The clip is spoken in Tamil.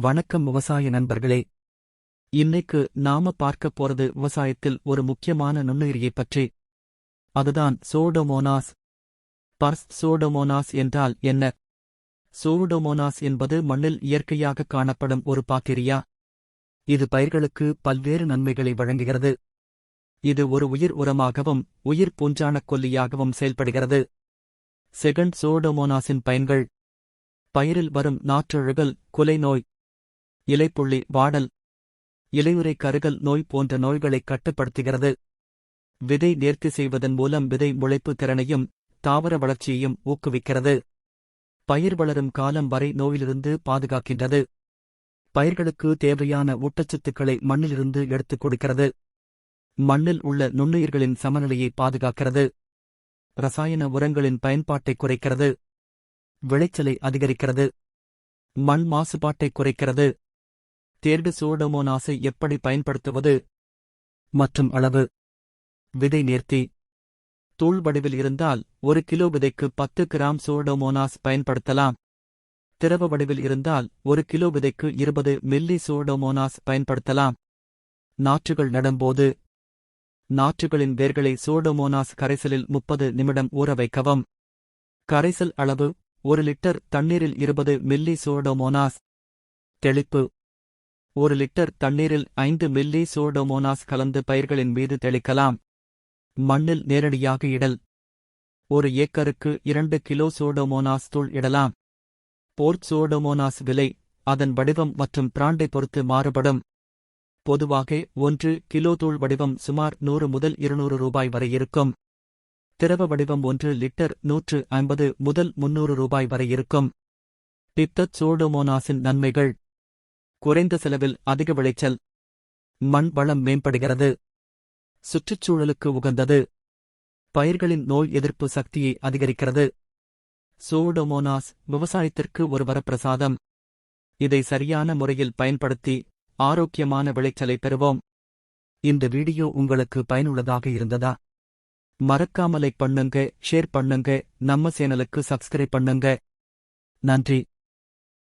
வணக்கம் விவசாய நண்பர்களே. இன்னைக்கு நாம பார்க்க போறது விவசாயத்தில் ஒரு முக்கியமான நுண்ணுயிரியைப் பற்றி. அதுதான் சோடோமோனாஸ். பர்ஸ் சோடோமோனாஸ் என்றால் என்ன? சோடோமோனாஸ் என்பது மண்ணில் இயற்கையாக காணப்படும் ஒரு பாக்டீரியா. இது பயிர்களுக்கு பல்வேறு நன்மைகளை வழங்குகிறது. இது ஒரு உயிர் உரமாகவும் உயிர் பூஞ்சானக் கொல்லியாகவும் செயல்படுகிறது. செகண்ட் சோடோமோனாஸின் பயன்கள். பயிரில் வரும் நாற்றழுகல் குலை நோய் இலைப்புள்ளி வாடல். இலையுறை கருகல் நோய் போன்ற நோய்களை கட்டுப்படுத்துகிறது. விதை நேர்த்தி செய்வதன் மூலம் விதை முளைப்பு திறனையும் தாவர வளர்ச்சியையும் ஊக்குவிக்கிறது. பயிர் வளரும் காலம் வரை நோயிலிருந்து பாதுகாக்கின்றது. பயிர்களுக்கு தேவையான ஊட்டச்சத்துக்களை மண்ணிலிருந்து எடுத்துக் கொடுக்கிறது. மண்ணில் உள்ள நுண்ணுயிர்களின் சமநிலையை பாதுகாக்கிறது. ரசாயன உரங்களின் பயன்பாட்டை குறைக்கிறது. விளைச்சலை அதிகரிக்கிறது. மண் மாசுபாட்டை குறைக்கிறது. தேர்டு சூடோமோனாஸை எப்படி பயன்படுத்துவது? மற்றும் அளவு? விதை நேர்த்தி. தூள் வடிவில் இருந்தால் ஒரு கிலோ விதைக்கு பத்து கிராம் சூடோமோனாஸ் பயன்படுத்தலாம். திரவ வடிவில் இருந்தால் ஒரு கிலோ விதைக்கு இருபது மில்லி சூடோமோனாஸ் பயன்படுத்தலாம். நாற்றுகள் நடும்போது. நாற்றுகளின் வேர்களை சூடோமோனாஸ் கரைசலில் முப்பது நிமிடம் ஊற வைக்கவும். கரைசல் அளவு ஒரு லிட்டர் தண்ணீரில் இருபது மில்லி சூடோமோனாஸ் தெளிப்பு. ஒரு லிட்டர் தண்ணீரில் ஐந்து மில்லி சோடோமோனாஸ் கலந்து பயிர்களின் மீது தெளிக்கலாம். மண்ணில் நேரடியாக இடல். ஒரு ஏக்கருக்கு இரண்டு கிலோ சோடோமோனாஸ் தூள் இடலாம். போர்ட் சோடோமோனாஸ் விலை அதன் வடிவம் மற்றும் பிராண்டை பொறுத்து மாறுபடும். பொதுவாக ஒன்று கிலோ தூள் வடிவம் சுமார் நூறு முதல் இருநூறு ரூபாய் வரை இருக்கும். திரவ வடிவம் ஒன்று லிட்டர் நூற்று ஐம்பது முதல் முன்னூறு ரூபாய் வரை இருக்கும். பித்தத் சோடோமோனாஸின் நன்மைகள். குறைந்த செலவில் அதிக விளைச்சல். மண் வளம் மேம்படுகிறது. சுற்றுச்சூழலுக்கு உகந்தது. பயிர்களின் நோய் எதிர்ப்பு சக்தியை அதிகரிக்கிறது. சோடோமோனாஸ் விவசாயத்திற்கு ஒரு வரப்பிரசாதம். இதை சரியான முறையில் பயன்படுத்தி ஆரோக்கியமான விளைச்சலை பெறுவோம். இந்த வீடியோ உங்களுக்கு பயனுள்ளதாக இருந்ததா? மறக்காமலை பண்ணுங்க ஷேர் பண்ணுங்க நம்ம சேனலுக்கு சப்ஸ்கிரைப் பண்ணுங்க. நன்றி.